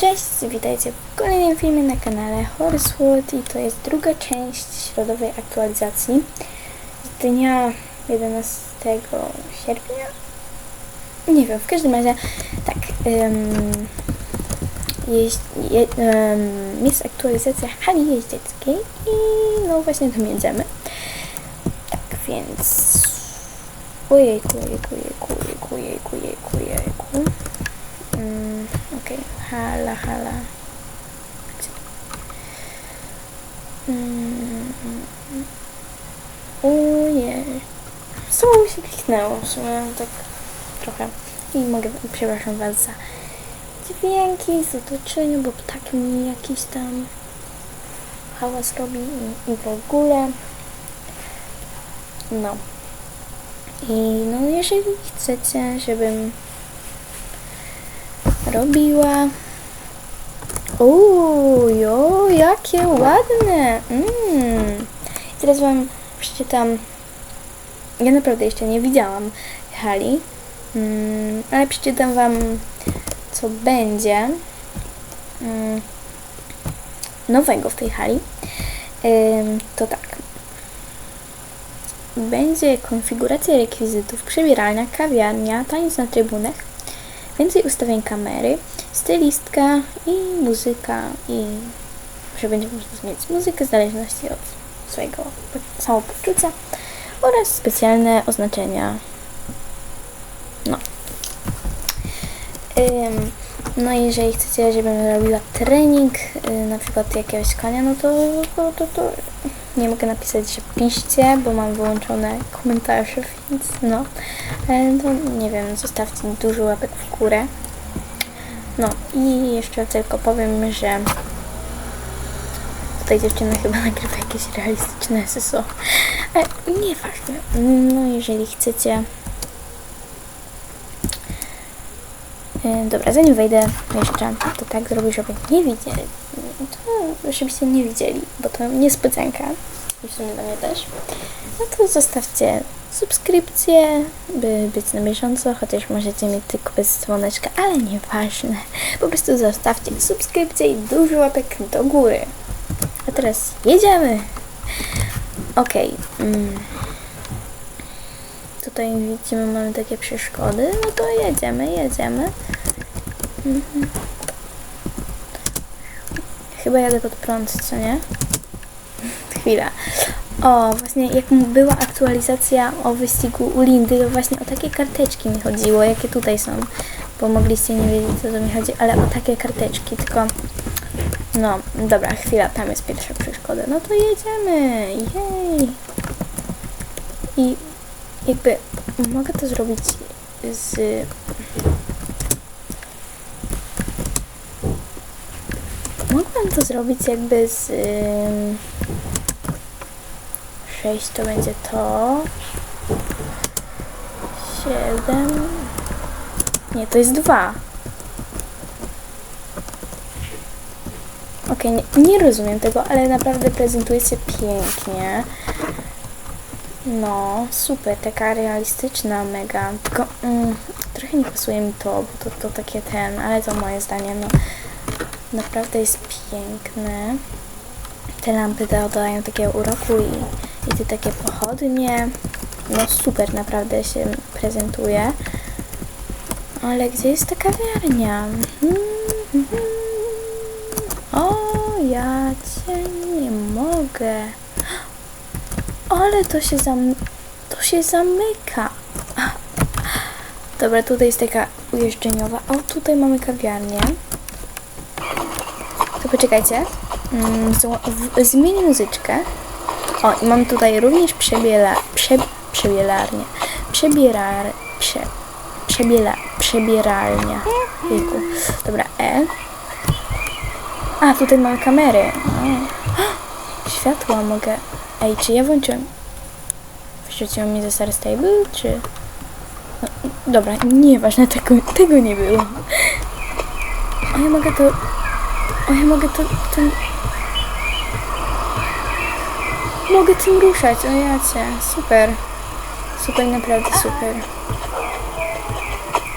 Cześć, witajcie w kolejnym filmie na kanale Horsewood i to jest druga część środowej aktualizacji z dnia 11 sierpnia. Nie wiem, w każdym razie tak. Um, jeźdź, je, um, jest aktualizacja hali jeździeckiej i no właśnie tam jedziemy. Tak więc... Ojejku, jejku, jejku, jejku, jejku, jejku, jejku. Okej, hala, hala. Gdzie? Mm, Ojej. Słowo mi się kliknęło w sumie tak trochę. I mogę, przepraszam was za dźwięki z otoczenia, bo ptak mi jakiś tam hałas robi i, i w ogóle. No. I no jeżeli chcecie, żebym robiła. Uuu, jakie ładne! Mm. Teraz Wam przeczytam. Ja naprawdę jeszcze nie widziałam hali, mm, ale przeczytam Wam, co będzie mm, nowego w tej hali. Ym, to tak. Będzie konfiguracja rekwizytów, przebieralnia, kawiarnia, taniec na trybunach, więcej ustawień kamery, stylistka i muzyka i że będzie można zmienić muzykę w zależności od swojego po- samopoczucia oraz specjalne oznaczenia. No. Ym, no jeżeli chcecie, żebym robiła trening, y, na przykład jakiegoś konia, no to, to, to, to nie mogę napisać, że piszcie, bo mam wyłączone komentarze, więc no. Ale to nie wiem, zostawcie dużo łapek w górę. No i jeszcze tylko powiem, że tutaj dziewczyna chyba nagrywa jakieś realistyczne SSO. Ale nieważne. No jeżeli chcecie... E, Dobra, zanim wejdę jeszcze, to tak zrobię, żeby nie widzieli. To żebyście nie widzieli, bo to niespodzianka. I w sumie dla mnie też. No to zostawcie subskrypcję, by być na bieżąco, chociaż możecie mieć tylko bez dzwoneczka, ale nieważne. Po prostu zostawcie subskrypcję i dużo łapek do góry. A teraz jedziemy! Okej. mm. Tutaj widzimy, mamy takie przeszkody. No to jedziemy, jedziemy. Mhm. Chyba jadę pod prąd, co nie? Chwila. O, właśnie jak była aktualizacja o wyścigu u Lindy, to właśnie o takie karteczki mi chodziło, jakie tutaj są. Bo mogliście nie wiedzieć, co mi chodzi, ale o takie karteczki, tylko... No, dobra, chwila, tam jest pierwsza przeszkoda. No to jedziemy! Jej! I jakby mogę to zrobić z... Mogłam to zrobić jakby z... Ym... 6 to będzie to. 7. Nie, to jest 2. Okej, nie, nie rozumiem tego, ale naprawdę prezentuje się pięknie. No, super, taka realistyczna, mega. Tylko mm, trochę nie pasuje mi to, bo to, to takie ten, ale to moje zdanie, no. Naprawdę jest piękne. Te lampy dodają takiego uroku i, i te takie pochodnie. No super, naprawdę się prezentuje. Ale gdzie jest ta kawiarnia? Mhm, mhm. O, ja cię nie mogę. Ale to się zam... To się zamyka. Dobra, tutaj jest taka ujeżdżeniowa. O, tutaj mamy kawiarnię. To poczekajcie. Mm, zmienię muzyczkę. O, i mam tutaj również przebiela... Prze, przebielarnię. Przebierar... Prze, przebiela... Przebieralnia. Jejku. Dobra, E. A, tutaj mamy kamery. O. Światła mogę... Ej, czy ja włączyłem... Wrzuciłem mi ze Star Stable, czy... No, dobra, nieważne, tego, tego nie było. O, ja mogę to... O, ja mogę to... Ten... Mogę tym ruszać, o ja cię. Super. Super, naprawdę super.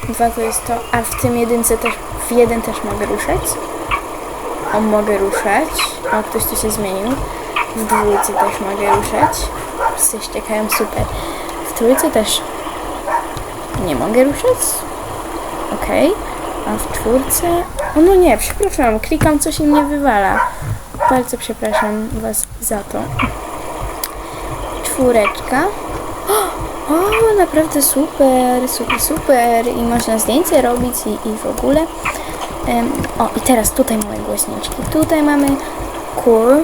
Dwa to jest to, a w tym jedynce też w jeden też mogę ruszać. O, mogę ruszać. O, ktoś tu się zmienił. W dwójce też mogę ruszać. Wszyscy ściekają, super. W trójce też nie mogę ruszać. Okej. A w czwórce... O no nie, przepraszam, klikam coś i mnie wywala. Bardzo przepraszam Was za to. Czwóreczka. O, naprawdę super, super, super. I można zdjęcie robić i, i w ogóle. Em, o, i teraz tutaj mamy głośniczki. Tutaj mamy kur.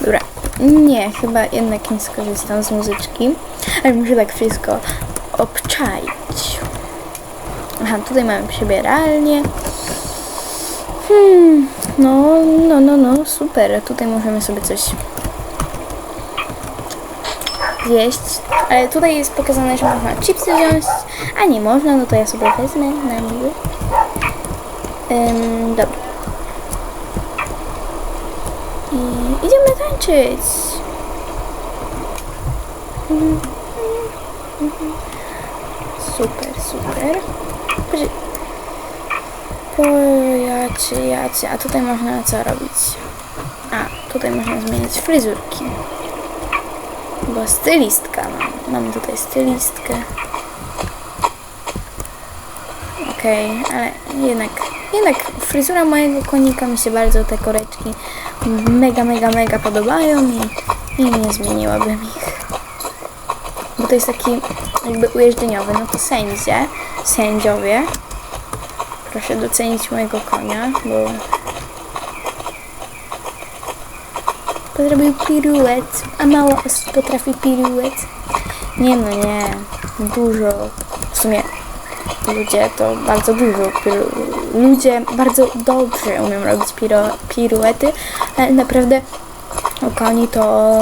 Dobra. Nie, chyba jednak nie skorzystam z muzyczki. Ale muszę tak wszystko obczaić. Aha, tutaj mamy przebieralnię. Hmm, no, no, no, no, super. Tutaj możemy sobie coś zjeść. Ale tutaj jest pokazane, że można chipsy wziąć, a nie można, no to ja sobie wezmę na miły. Ym, dobra. I idziemy tańczyć. Mhm. Super, super. Pojacie, jacie. A tutaj można co robić? A, tutaj można zmienić fryzurki. Bo stylistka mam. Mamy tutaj stylistkę. Okej, ale jednak, jednak fryzura mojego konika mi się bardzo te koreczki mega, mega, mega podobają i, i nie zmieniłabym ich. Bo to jest taki jakby ujeżdżeniowy, no to sędzie, sędziowie. Proszę docenić mojego konia, bo zrobił piruet, a mało osób potrafi piruet. Nie no nie, dużo, w sumie ludzie to bardzo dużo, piru, ludzie bardzo dobrze umieją robić piro, piruety, ale naprawdę u koni to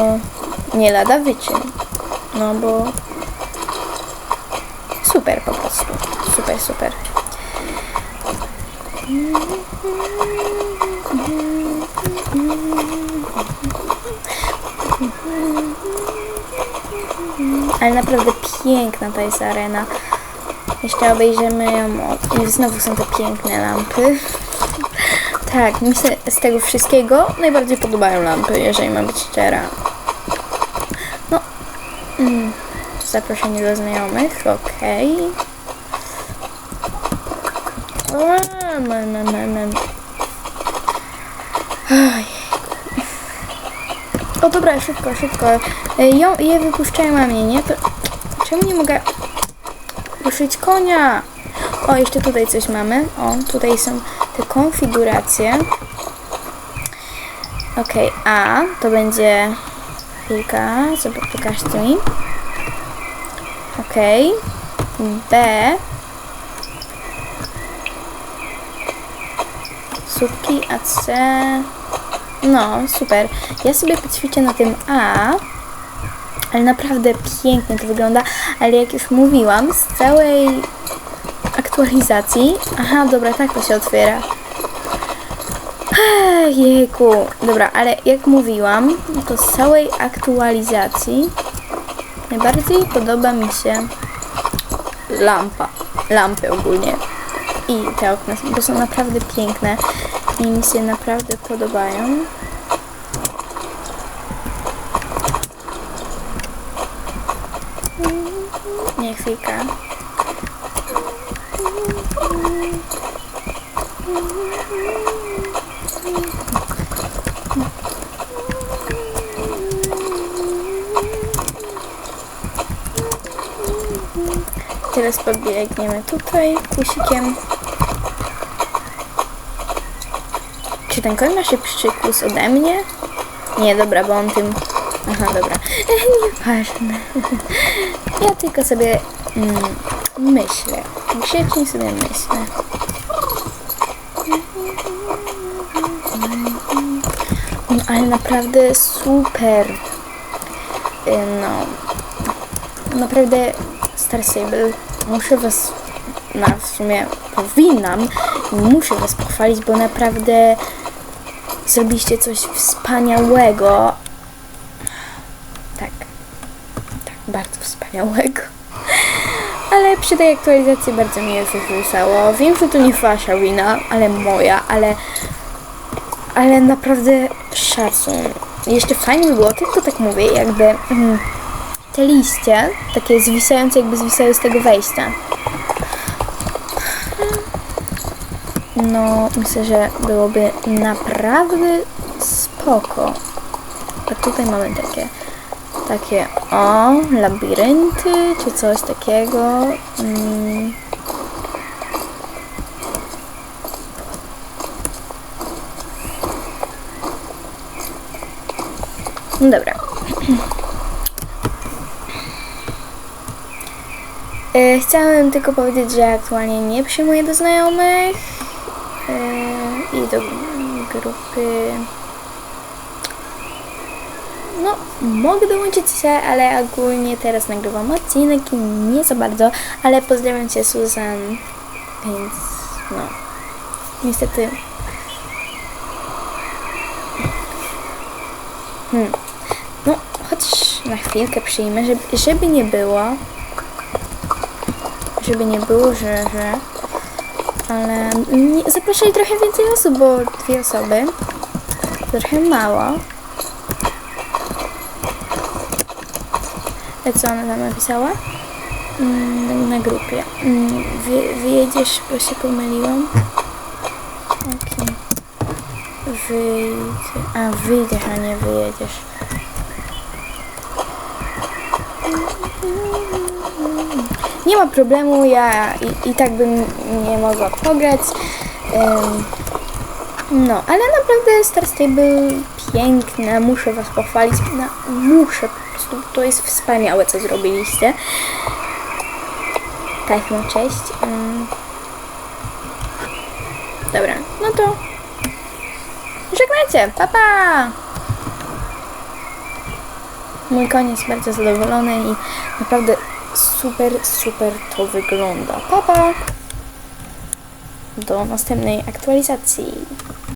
nie lada wyczyn. No bo super po prostu, super. Ale naprawdę piękna ta jest arena. Jeszcze obejrzymy ją. I znowu są te piękne lampy. Tak, mi się z tego wszystkiego najbardziej podobają lampy, jeżeli mam być szczera. No, mm, zaproszenie do znajomych, okej. Okay. Man, man, man. Ojejku. O dobra, szybko, szybko. E, Ją, je wypuszczają, a mnie nie? To czemu nie mogę ruszyć konia? O, jeszcze tutaj coś mamy. O, tutaj są te konfiguracje. Okej, A to będzie chwilka, zobacz, pokażcie mi. Okej. B słupki, a C. No, super. Ja sobie poćwiczę na tym A, ale naprawdę pięknie to wygląda, ale jak już mówiłam, z całej aktualizacji... Aha, dobra, tak to się otwiera. Jejku, dobra, ale jak mówiłam, to z całej aktualizacji najbardziej podoba mi się lampa, lampy ogólnie. I te okna, bo są naprawdę piękne mi się naprawdę podobają. Nie, chwilkę. Teraz pobiegniemy tutaj kusikiem. Ten koń ma szybszy ode mnie? Nie, dobra, bo on tym... Aha, dobra. Nieważne. Ja tylko sobie mm, myślę. Grzecznie sobie myślę. No, ale naprawdę super. Y, No, naprawdę Star Sable, muszę was, no w sumie powinnam, muszę was pochwalić, bo naprawdę zrobiliście coś wspaniałego Tak. Tak, bardzo wspaniałego. Ale przy tej aktualizacji bardzo mnie wywrócało. Wiem, że to nie wasza wina, ale moja, ale ale naprawdę szacun. Jeszcze fajnie by było, tylko tak mówię, jakby mm, te liście, takie zwisające, jakby zwisały z tego wejścia. No, myślę, że byłoby naprawdę spoko. A tutaj mamy takie, takie, o, labirynty, czy coś takiego. Mm. No dobra. E, Chciałem tylko powiedzieć, że aktualnie nie przyjmuję do znajomych i do grupy. No, mogę dołączyć się, ale ogólnie teraz nagrywam odcinek i nie za bardzo, ale pozdrawiam Cię Susan, więc no, niestety Hmm. No, choć na chwilkę przyjmę, żeby, żeby nie było. Żeby nie było, że. że ale nie, zapraszali trochę więcej osób, bo dwie osoby. Trochę mało. A co ona tam napisała? Mm, na grupie. Mm, wy, wyjedziesz, bo się pomyliłam. Okej. Wyjdzie. A, wyjdziesz, a nie wyjedziesz. Nie ma problemu, ja i, i tak bym nie mogła pograć. Ym, no, ale naprawdę Star Stable piękne, muszę Was pochwalić. No, muszę po prostu, to jest wspaniałe, co zrobiliście. Tak, no cześć. Ym. Dobra, no to Żegnajcie, pa pa! Mój jest bardzo zadowolony i naprawdę super, super to wygląda. Pa pa! Do następnej aktualizacji.